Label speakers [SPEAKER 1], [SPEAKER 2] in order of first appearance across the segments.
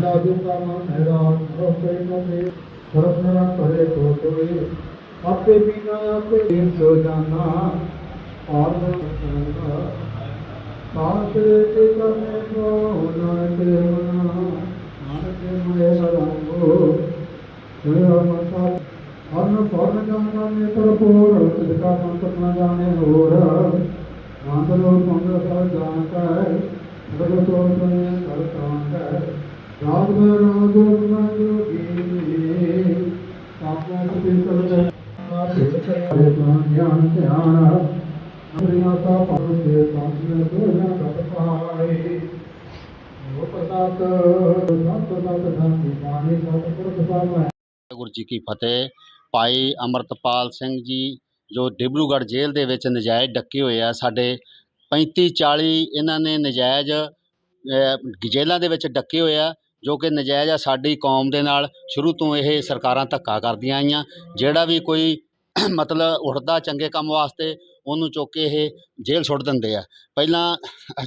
[SPEAKER 1] ਅੰਡਾ ਦੁਕਾ ਮਹਿਰਾਨ ਰੋਕੇ ਨਦੇ ਸਰਪਨਾ ਕਰੇ ਤੋ ਤੋਏ ਆਪੇ ਬਿਨਾ ਆਪੇ ਦਿਨ ਸੋ ਜਾਨਾ ਆਰ ਨਾ ਸਾਥ ਤੇ ਕਰਨੇ ਕੋ ਨਾਨਕ ਮਨਾ ਨਾਨਕ ਮੇ ਸਰਾਂਗੋ ਸੁਣਿਆ ਮਤਾ ਅਨ ਪਰਨ ਜਾਣਾ ਨੇ ਪਰਪੂਰ ਤਿਸਕਾ ਸੰਤ ਨਾ ਜਾਣੇ ਹੋਰ ਆਂਦਲੋ ਮੰਗਲ ਸਰ ਜਾਣ ਕੈ ਬਗਤੋ ਤੁਨੇ ਕਰ ਕਾਂਟੈ ਰਾਗ ਰਾਗ ਨਾ ਜੋਗੀ ਸਾਪਾ ਸੁਪੀ ਕਰਦਾ ਆ ਭੇਟ ਕਰੇ ਗਿਆਨ ਧਿਆਨ ਅਮਰੀਆ ਸਾ ਪਾਉ ਤੇ ਦੋਨਾ ਕਟ ਪਾਏ ਉਹ ਪ੍ਰਸਾਦ ਸੰਤ ਸਤ ਧੰਦੀ ਸਤ ਪੁਰਖ ਸਾਹਿਬ
[SPEAKER 2] ਵਾਹਿਗੁਰੂ ਜੀ ਕੀ ਫਤਿਹ। ਭਾਈ ਅਮਰਤਪਾਲ ਸਿੰਘ ਜੀ ਜੋ ਡਿਬਰੂਗੜ੍ਹ ਜੇਲ੍ਹ ਦੇ ਵਿੱਚ ਨਜਾਇਜ਼ ਡੱਕੇ ਹੋਏ ਆ ਸਾਡੇ 35 40 ਇਹਨਾਂ ਨੇ ਨਜਾਇਜ਼ ਅਹ, ਜੇਲ੍ਹਾਂ ਦੇ ਵਿੱਚ ਡੱਕੇ ਹੋਏ ਆ। ਜੋ ਕਿ ਨਜਾਇਜ਼ ਆ ਸਾਡੀ ਕੌਮ ਦੇ ਨਾਲ ਸ਼ੁਰੂ ਤੋਂ ਇਹ ਸਰਕਾਰਾਂ ਧੱਕਾ ਕਰਦੀਆਂ ਆਈਆਂ। ਜਿਹੜਾ ਵੀ ਕੋਈ ਮਤਲਬ ਉੱਠਦਾ ਚੰਗੇ ਕੰਮ ਵਾਸਤੇ, ਉਹਨੂੰ ਚੁੱਕ ਕੇ ਇਹ ਜੇਲ੍ਹ ਸੁੱਟ ਦਿੰਦੇ ਆ। ਪਹਿਲਾਂ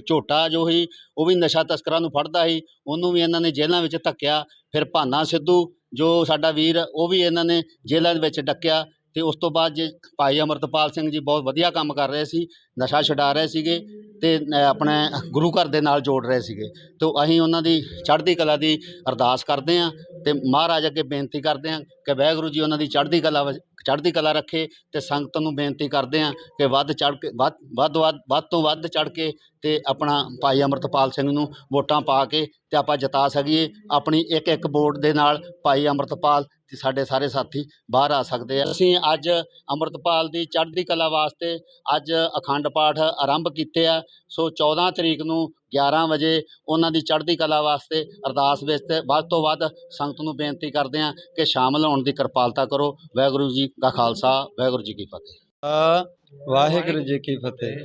[SPEAKER 2] ਝੋਟਾ ਜੋ ਸੀ, ਉਹ ਵੀ ਨਸ਼ਾ ਤਸਕਰਾਂ ਨੂੰ ਫੜਦਾ ਸੀ, ਉਹਨੂੰ ਵੀ ਇਹਨਾਂ ਨੇ ਜੇਲ੍ਹਾਂ ਵਿੱਚ ਧੱਕਿਆ। ਫਿਰ ਭਾਨਾ ਸਿੱਧੂ ਜੋ ਸਾਡਾ ਵੀਰ, ਉਹ ਵੀ ਇਹਨਾਂ ਨੇ ਜੇਲ੍ਹਾਂ ਦੇ ਵਿੱਚ ਡੱਕਿਆ ਤੇ ਉਸ ਤੋਂ ਬਾਅਦ ਜੇ ਭਾਈ ਅਮਰਤਪਾਲ ਸਿੰਘ ਜੀ ਬਹੁਤ ਵਧੀਆ ਕੰਮ ਕਰ ਰਹੇ ਸੀ, ਨਸ਼ਾ ਛਡਾ ਰਹੇ ਸੀਗੇ। ਤੇ ਆਪਣੇ ਗੁਰੂ ਘਰ ਦੇ ਨਾਲ ਜੋੜ ਰਹੇ ਸੀਗੇ। ਤੇ ਅਸੀਂ ਉਹਨਾਂ ਦੀ ਚੜ੍ਹਦੀ ਕਲਾ ਦੀ ਅਰਦਾਸ ਕਰਦੇ ਹਾਂ ਤੇ ਮਹਾਰਾਜ ਅੱਗੇ ਬੇਨਤੀ ਕਰਦੇ ਹਾਂ ਕਿ ਵਾਹਿਗੁਰੂ ਜੀ ਉਹਨਾਂ ਦੀ ਚੜ੍ਹਦੀ ਕਲਾ ਵਿੱਚ- ਚੜ੍ਹਦੀ ਕਲਾ ਰੱਖੇ ਤੇ ਸੰਗਤ ਨੂੰ ਬੇਨਤੀ ਕਰਦੇ ਹਾਂ ਕਿ ਵੱਧ ਚੜ੍ਹ ਕੇ, ਵੱਧ ਵੱਧ ਵੱਧ ਵੱਧ ਤੋਂ ਵੱਧ ਚੜ੍ਹ ਕੇ ਤੇ ਆਪਣਾ ਭਾਈ ਅਮਰਤਪਾਲ ਸਿੰਘ ਨੂੰ ਵੋਟਾਂ ਪਾ ਕੇ ਤੇ ਆਪਾਂ ਜਿਤਾ ਸਕੀਏ। ਆਪਣੀ ਇੱਕ ਇੱਕ ਵੋਟ ਦੇ ਨਾਲ ਭਾਈ ਅਮਰਤਪਾਲ ਤੇ ਸਾਡੇ ਸਾਰੇ ਸਾਥੀ ਬਾਹਰ ਆ ਸਕਦੇ ਆ। ਅਸੀਂ ਅੱਜ ਅੰਮ੍ਰਿਤਪਾਲ ਦੀ ਚੜ੍ਹਦੀ ਕਲਾ ਵਾਸਤੇ ਅੱਜ ਅਖੰਡ ਪਾਠ ਆਰੰਭ ਕੀਤੇ ਆ। ਸੋ 14 ਤਰੀਕ ਨੂੰ 11 ਵਜੇ ਉਹਨਾਂ ਦੀ ਚੜ੍ਹਦੀ ਕਲਾ ਵਾਸਤੇ ਅਰਦਾਸ ਵਿੱਚ ਵੱਧ ਤੋਂ ਵੱਧ ਸੰਗਤ ਨੂੰ ਬੇਨਤੀ ਕਰਦੇ ਹਾਂ ਕਿ ਸ਼ਾਮਲ ਹੋਣ ਦੀ ਕਿਰਪਾਲਤਾ ਕਰੋ। ਵਾਹਿਗੁਰੂ ਜੀ ਦਾ ਖਾਲਸਾ, ਵਾਹਿਗੁਰੂ ਜੀ ਕੀ ਫਤਿਹ।
[SPEAKER 3] ਵਾਹਿਗੁਰੂ ਜੀ ਕੀ ਫਤਿਹ।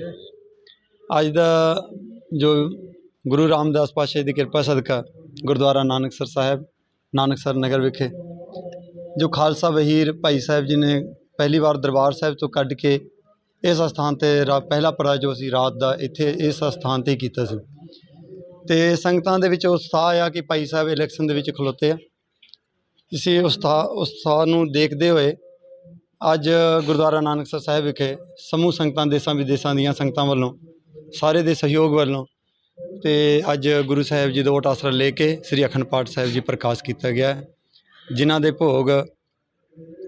[SPEAKER 3] ਅੱਜ ਦਾ ਜੋ ਗੁਰੂ ਰਾਮਦਾਸ ਪਾਤਸ਼ਾਹ ਦੀ ਕਿਰਪਾ ਸਦਕਾ ਗੁਰਦੁਆਰਾ ਨਾਨਕਸਰ ਸਾਹਿਬ, ਨਾਨਕਸਰ ਨਗਰ ਵਿਖੇ ਜੋ ਖਾਲਸਾ ਵਹੀਰ ਭਾਈ ਸਾਹਿਬ ਜੀ ਨੇ ਪਹਿਲੀ ਵਾਰ ਦਰਬਾਰ ਸਾਹਿਬ ਤੋਂ ਕੱਢ ਕੇ ਇਸ ਸਥਾਨ ਤੇ ਰਾ- ਪਹਿਲਾ ਪੜਾ ਜੋ ਅਸੀਂ ਰਾਤ ਦਾ ਇੱਥੇ ਇਸ ਸਥਾਨ ਤੇ ਕੀਤਾ ਸੀ। ਤੇ ਸੰਗਤਾਂ ਦੇ ਵਿੱਚ ਉਤਸ਼ਾਹ ਆ ਕਿ ਭਾਈ ਸਾਹਿਬ ਇਲੈਕਸ਼ਨ ਦੇ ਵਿੱਚ ਖਲੋਤੇ ਆ। ਇਸੇ ਉਤਸ਼ਾਹ ਉਤਸ਼ਾਹ ਨੂੰ ਦੇਖਦੇ ਹੋਏ ਅੱਜ ਗੁਰਦੁਆਰਾ ਨਾਨਕਸਰ ਸਾਹਿਬ ਵਿਖੇ ਸਮੂਹ ਸੰਗਤਾਂ, ਦੇਸਾਂ ਵਿਦੇਸਾਂ ਦੀਆਂ ਸੰਗਤਾਂ ਵੱਲੋਂ, ਸਾਰੇ ਦੇ ਸਹਿਯੋਗ ਵੱਲੋਂ ਤੇ ਅੱਜ ਗੁਰੂ ਸਾਹਿਬ ਜੀ ਦਾ ਓਟ ਆਸਰਾ ਲੈ ਕੇ ਸ੍ਰੀ ਅਖੰਡ ਪਾਠ ਸਾਹਿਬ ਜੀ ਪ੍ਰਕਾਸ਼ ਕੀਤਾ ਗਿਆ ਹੈ। ਜਿਨ੍ਹਾਂ ਦੇ ਭੋਗ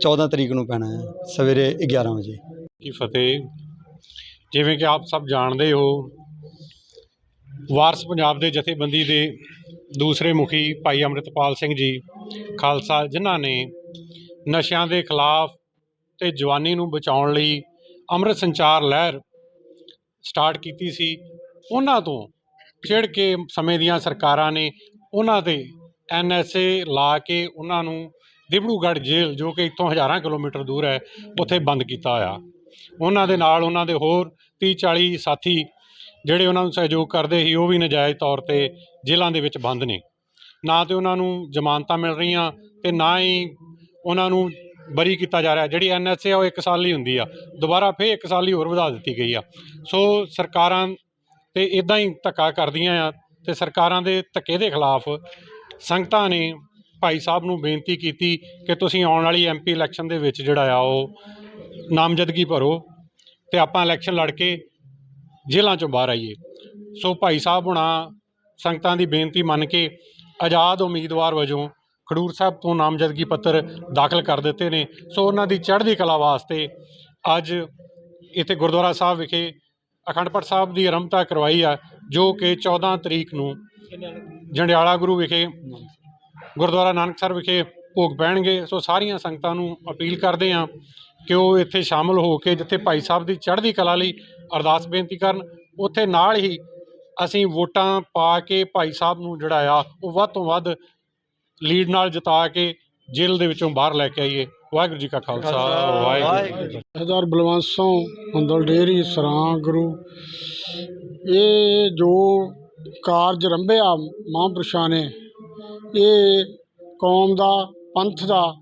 [SPEAKER 3] 14 ਤਰੀਕ ਨੂੰ ਪੈਣਾ ਹੈ, ਸਵੇਰੇ 11 ਵਜੇ।
[SPEAKER 4] ਕੀ ਫਤਿਹ। ਜਿਵੇਂ ਕਿ ਆਪ ਸਭ ਜਾਣਦੇ ਹੋ, ਵਾਰਸ ਪੰਜਾਬ ਦੇ ਜਥੇਬੰਦੀ ਦੇ ਦੂਸਰੇ ਮੁਖੀ ਭਾਈ ਅੰਮ੍ਰਿਤਪਾਲ ਸਿੰਘ ਜੀ, ਖਾਲਸਾ, ਜਿਨ੍ਹਾਂ ਨੇ ਨਸ਼ਿਆਂ ਦੇ ਖਿਲਾਫ ਤੇ ਜਵਾਨੀ ਨੂੰ ਬਚਾਉਣ ਲਈ ਅੰਮ੍ਰਿਤ ਸੰਚਾਰ ਲਹਿਰ ਸਟਾਰਟ ਕੀਤੀ ਸੀ, ਉਹਨਾਂ ਤੋਂ ਚਿੜ ਕੇ ਸਮੇਂ ਦੀਆਂ ਸਰਕਾਰਾਂ ਨੇ ਉਹਨਾਂ ਤੇ ਐਨਐਸਏ ਲਾ ਕੇ ਉਹਨਾਂ ਨੂੰ ਦਿਬੜੂਗੜ੍ਹ ਜੇਲ੍ਹ, ਜੋ ਕਿ ਇੱਥੋਂ ਹਜ਼ਾਰਾਂ ਕਿਲੋਮੀਟਰ ਦੂਰ ਹੈ, ਉੱਥੇ ਬੰਦ ਕੀਤਾ ਹੋਇਆ। ਉਹਨਾਂ ਦੇ ਨਾਲ ਉਹਨਾਂ ਦੇ ਹੋਰ 30 40 ਸਾਥੀ ਜਿਹੜੇ ਉਹਨਾਂ ਨੂੰ ਸਹਿਯੋਗ ਕਰਦੇ ਸੀ, ਉਹ ਵੀ ਨਜਾਇਜ਼ ਤੌਰ ਤੇ ਜੇਲ੍ਹਾਂ ਦੇ ਵਿੱਚ ਬੰਦ ਨੇ। ਨਾ ਤੇ ਉਹਨਾਂ ਨੂੰ ਜ਼ਮਾਨਤਾਂ ਮਿਲ ਰਹੀਆਂ ਤੇ ਨਾ ਹੀ ਉਹਨਾਂ ਨੂੰ ਬਰੀ ਕੀਤਾ ਜਾ ਰਿਹਾ। ਜਿਹੜੀ ਐਨਐਸਏ ਆ, ਉਹ 1 ਸਾਲ ਲਈ ਹੁੰਦੀ ਆ। ਦੁਬਾਰਾ ਫੇਰ 1 ਸਾਲ ਲਈ ਹੋਰ ਵਧਾ ਦਿੱਤੀ ਗਈ ਆ। ਸੋ ਸਰਕਾਰਾਂ ਤੇ ਇਦਾਂ ਹੀ ਧੱਕਾ ਕਰਦੀਆਂ ਆ ਤੇ ਸਰਕਾਰਾਂ ਦੇ ਧੱਕੇ ਦੇ ਖਿਲਾਫ ਸੰਗਤਾਂ ਨੇ ਭਾਈ ਸਾਹਿਬ ਨੂੰ ਬੇਨਤੀ ਕੀਤੀ ਕਿ ਤੁਸੀਂ ਆਉਣ ਵਾਲੀ ਐਮਪੀ ਇਲੈਕਸ਼ਨ ਦੇ ਵਿੱਚ ਜਿਹੜਾ ਆ ਉਹ ਨਾਮਜ਼ਦਗੀ ਭਰੋ ਤੇ ਆਪਾਂ ਇਲੈਕਸ਼ਨ ਲੜ ਕੇ ਜੇਲ੍ਹਾਂ ਚੋਂ ਬਾਹਰ ਆਈਏ। ਸੋ ਭਾਈ ਸਾਹਿਬ ਹੁਣਾ ਸੰਗਤਾਂ ਦੀ ਬੇਨਤੀ ਮੰਨ ਕੇ ਆਜ਼ਾਦ ਉਮੀਦਵਾਰ ਵਜੋਂ ਖਡੂਰ ਸਾਹਿਬ ਤੋਂ ਨਾਮਜ਼ਦਗੀ ਪੱਤਰ ਦਾਖਲ ਕਰ ਦਿੱਤੇ ਨੇ। ਸੋ ਉਹਨਾਂ ਦੀ ਚੜ੍ਹਦੀ ਕਲਾ ਵਾਸਤੇ ਅੱਜ ਇੱਥੇ ਗੁਰਦੁਆਰਾ ਸਾਹਿਬ ਵਿਖੇ ਅਖੰਡ ਪਾਠ ਸਾਹਿਬ ਦੀ ਆਰੰਭਤਾ ਕਰਵਾਈ ਆ, ਜੋ ਕਿ 14 ਤਰੀਕ ਨੂੰ ਜੰਡਿਆਲਾ ਗੁਰੂ ਵਿਖੇ, ਗੁਰਦੁਆਰਾ ਨਾਨਕਸਰ ਵਿਖੇ ਭੋਗ ਪੈਣਗੇ। ਸੋ ਸਾਰੀਆਂ ਸੰਗਤਾਂ ਨੂੰ ਅਪੀਲ ਕਰਦੇ ਹਾਂ ਕਿ ਉਹ ਇੱਥੇ ਸ਼ਾਮਲ ਹੋ ਕੇ, ਜਿੱਥੇ ਭਾਈ ਸਾਹਿਬ ਦੀ ਚੜ੍ਹਦੀ ਕਲਾ ਲਈ ਅਰਦਾਸ ਬੇਨਤੀ ਕਰਨ, ਉੱਥੇ ਨਾਲ ਹੀ ਅਸੀਂ ਵੋਟਾਂ ਪਾ ਕੇ ਭਾਈ ਸਾਹਿਬ ਨੂੰ ਜਿਹੜਾ ਆ ਉਹ ਵੱਧ ਤੋਂ ਵੱਧ ਲੀਡ ਨਾਲ ਜਿਤਾ ਕੇ ਜੇਲ੍ਹ ਦੇ ਵਿੱਚੋਂ ਬਾਹਰ ਲੈ ਕੇ ਆਈਏ। ਵਾਹਿਗੁਰੂ ਜੀ ਕਾ ਖਾਲਸਾ, ਵਾਹਿਗੁਰੂ ਜੀ
[SPEAKER 5] ਸਰਦਾਰ ਬਲਵੰਤ ਸਿੰਘ ਹੁੰਦਲ ਡੇਰੀ ਸਰਾਂ ਗੁਰੂ। ਇਹ ਜੋ ਕਾਰਜ ਰੰਭਿਆ ਮਹਾਂਪੁਰਸ਼ਾਂ ਨੇ, ਇਹ ਕੌਮ ਦਾ, ਪੰਥ ਦਾ,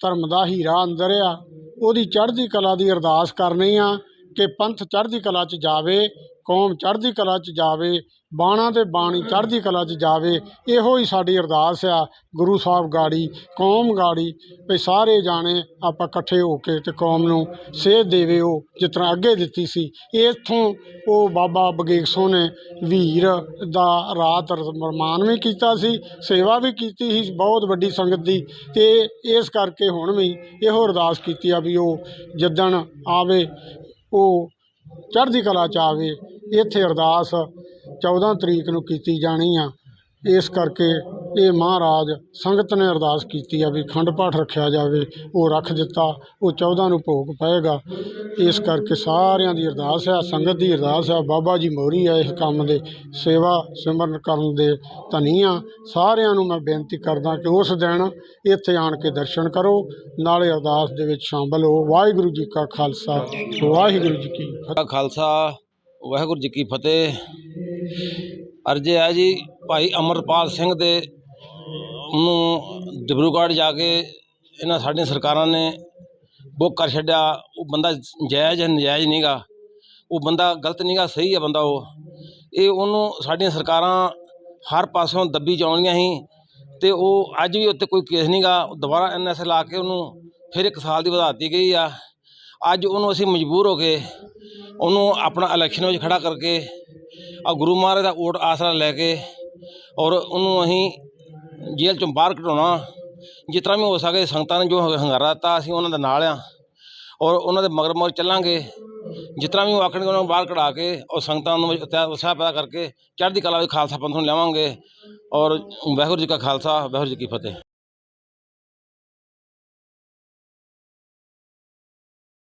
[SPEAKER 5] ਧਰਮ ਦਾ ਹੀਰਾ ਅੰਦਰ ਆ। ਉਹਦੀ ਚੜ੍ਹਦੀ ਕਲਾ ਦੀ ਅਰਦਾਸ ਕਰਨੀ ਆ ਕਿ ਪੰਥ ਚੜ੍ਹਦੀ ਕਲਾ 'ਚ ਜਾਵੇ ਕੌਮ ਚੜ੍ਹਦੀ ਕਲਾ 'ਚ ਜਾਵੇ, ਬਾਣਾ ਤੇ ਬਾਣੀ ਚੜ੍ਹਦੀ ਕਲਾ 'ਚ ਜਾਵੇ, ਇਹੋ ਹੀ ਸਾਡੀ ਅਰਦਾਸ ਆ। ਗੁਰੂ ਸਾਹਿਬ ਗਾੜੀ, ਕੌਮ ਗਾੜੀ, ਵੀ ਸਾਰੇ ਜਾਣੇ ਆਪਾਂ ਇਕੱਠੇ ਹੋ ਕੇ ਤੇ ਕੌਮ ਨੂੰ ਸੇਧ ਦੇਵੇ ਉਹ, ਜਿਸ ਤਰ੍ਹਾਂ ਅੱਗੇ ਦਿੱਤੀ ਸੀ। ਇੱਥੋਂ ਉਹ ਬਾਬਾ ਬਗੇਸੋ ਨੇ ਵੀਰ ਦਾ ਰਾਤ ਰਮਾਨ ਵੀ ਕੀਤਾ ਸੀ, ਸੇਵਾ ਵੀ ਕੀਤੀ ਸੀ, ਬਹੁਤ ਵੱਡੀ ਸੰਗਤ ਦੀ ਤੇ ਇਸ ਕਰਕੇ ਹੁਣ ਵੀ ਇਹੋ ਅਰਦਾਸ ਕੀਤੀ ਆ ਵੀ ਉਹ ਜਿੱਦਣ ਆਵੇ, ਉਹ ਚੜ੍ਹਦੀ ਕਲਾ ਚ ਆਵੇ ਇੱਥੇ ਅਰਦਾਸ 14 ਤਰੀਕ ਨੂੰ ਕੀਤੀ ਜਾਣੀ ਆ। ਇਸ ਕਰਕੇ ਇਹ ਮਹਾਰਾਜ ਸੰਗਤ ਨੇ ਅਰਦਾਸ ਕੀਤੀ ਆ ਵੀ ਖੰਡ ਪਾਠ ਰੱਖਿਆ ਜਾਵੇ, ਉਹ ਰੱਖ ਦਿੱਤਾ, ਉਹ 14 ਨੂੰ ਭੋਗ ਪਏਗਾ। ਇਸ ਕਰਕੇ ਸਾਰਿਆਂ ਦੀ ਅਰਦਾਸ ਆ, ਸੰਗਤ ਦੀ ਅਰਦਾਸ ਆ, ਬਾਬਾ ਜੀ ਮੋਹਰੀ ਆ ਇਸ ਕੰਮ ਦੇ, ਸੇਵਾ ਸਿਮਰਨ ਕਰਨ ਦੇ ਧਨੀ ਆ ਸਾਰਿਆਂ ਨੂੰ ਮੈਂ ਬੇਨਤੀ ਕਰਦਾ ਕਿ ਉਸ ਦਿਨ ਇੱਥੇ ਆਣ ਕੇ ਦਰਸ਼ਨ ਕਰੋ, ਨਾਲੇ ਅਰਦਾਸ ਦੇ ਵਿੱਚ ਸ਼ਾਮਲ ਹੋ। ਵਾਹਿਗੁਰੂ ਜੀ ਕਾ ਖਾਲਸਾ, ਵਾਹਿਗੁਰੂ ਜੀ ਕੀ ਫਤਿਹ।
[SPEAKER 6] ਖਾਲਸਾ ਵਾਹਿਗੁਰੂ ਜੀ ਕੀ ਫਤਿਹ। ਅਰਜੇ ਹੈ ਜੀ ਭਾਈ ਅਮਰਪਾਲ ਸਿੰਘ ਦੇ। ਨੂੰ ਡਿਬਰੂਗੜ੍ਹ ਜਾ ਕੇ ਇਹਨਾਂ ਸਾਡੀਆਂ ਸਰਕਾਰਾਂ ਨੇ ਬੁੱਕ ਕਰ ਛੱਡਿਆ। ਉਹ ਬੰਦਾ ਜਾਇਜ਼ ਹੈ, ਨਜਾਇਜ਼ ਨਹੀਂਗਾ ਉਹ ਬੰਦਾ ਗਲਤ ਨਹੀਂਗਾ ਸਹੀ ਹੈ ਬੰਦਾ ਉਹ। ਇਹ ਉਹਨੂੰ ਸਾਡੀਆਂ ਸਰਕਾਰਾਂ ਹਰ ਪਾਸਿਓਂ ਦੱਬੀ ਚਾਉਣੀਆਂ ਸੀ ਤੇ ਉਹ ਅੱਜ ਵੀ ਉੱਤੇ ਕੋਈ ਕੇਸ ਨਹੀਂਗਾ ਦੁਬਾਰਾ ਐਨਐਸ ਲਾ ਕੇ ਉਹਨੂੰ ਫਿਰ ਇੱਕ ਸਾਲ ਦੀ ਵਧਾ ਦਿੱਤੀ ਗਈ ਆ। ਅੱਜ ਉਹਨੂੰ ਅਸੀਂ ਮਜਬੂਰ ਹੋ ਕੇ ਉਹਨੂੰ ਆਪਣਾ ਇਲੈਕਸ਼ਨ ਵਿੱਚ ਖੜਾ ਕਰਕੇ ਆ ਗੁਰੂ ਮਹਾਰਾਜ ਦਾ ਵੋਟ ਆਸਰਾ ਲੈ ਕੇ ਔਰ ਉਹਨੂੰ ਅਸੀਂ ਜੇਲ੍ਹ ਚੋਂ ਬਾਹਰ ਕਢਾਉਣਾ। ਜਿਸ ਤਰ੍ਹਾਂ ਵੀ ਹੋ ਸਕੇ ਸੰਗਤਾਂ ਨੇ ਜੋ ਹੰਗਾਰਾ ਦਿੱਤਾ, ਅਸੀਂ ਉਹਨਾਂ ਦੇ ਨਾਲ ਆ। ਔਰ ਉਹਨਾਂ ਦੇ ਮਗਰ ਮਗਰ ਚੱਲਾਂਗੇ। ਜਿਸ ਤਰ੍ਹਾਂ ਵੀ ਉਹ ਆਖਣਗੇ ਉਹਨਾਂ ਨੂੰ ਬਾਹਰ ਕਢਾ ਕੇ ਔਰ ਸੰਗਤਾਂ ਨੂੰ ਉਤਸ਼ਾਹ ਉਤਸ਼ਾਹ ਪੈਦਾ ਕਰਕੇ ਚੜ੍ਹਦੀ ਕਲਾ ਵਿੱਚ ਖਾਲਸਾ ਪੰਥ ਨੂੰ ਲਿਆਵਾਂਗੇ। ਔਰ ਵਾਹਿਗੁਰੂ ਜੀ ਕਾ ਖਾਲਸਾ, ਵਾਹਿਗੁਰੂ ਜੀ ਕੀ ਫਤਿਹ।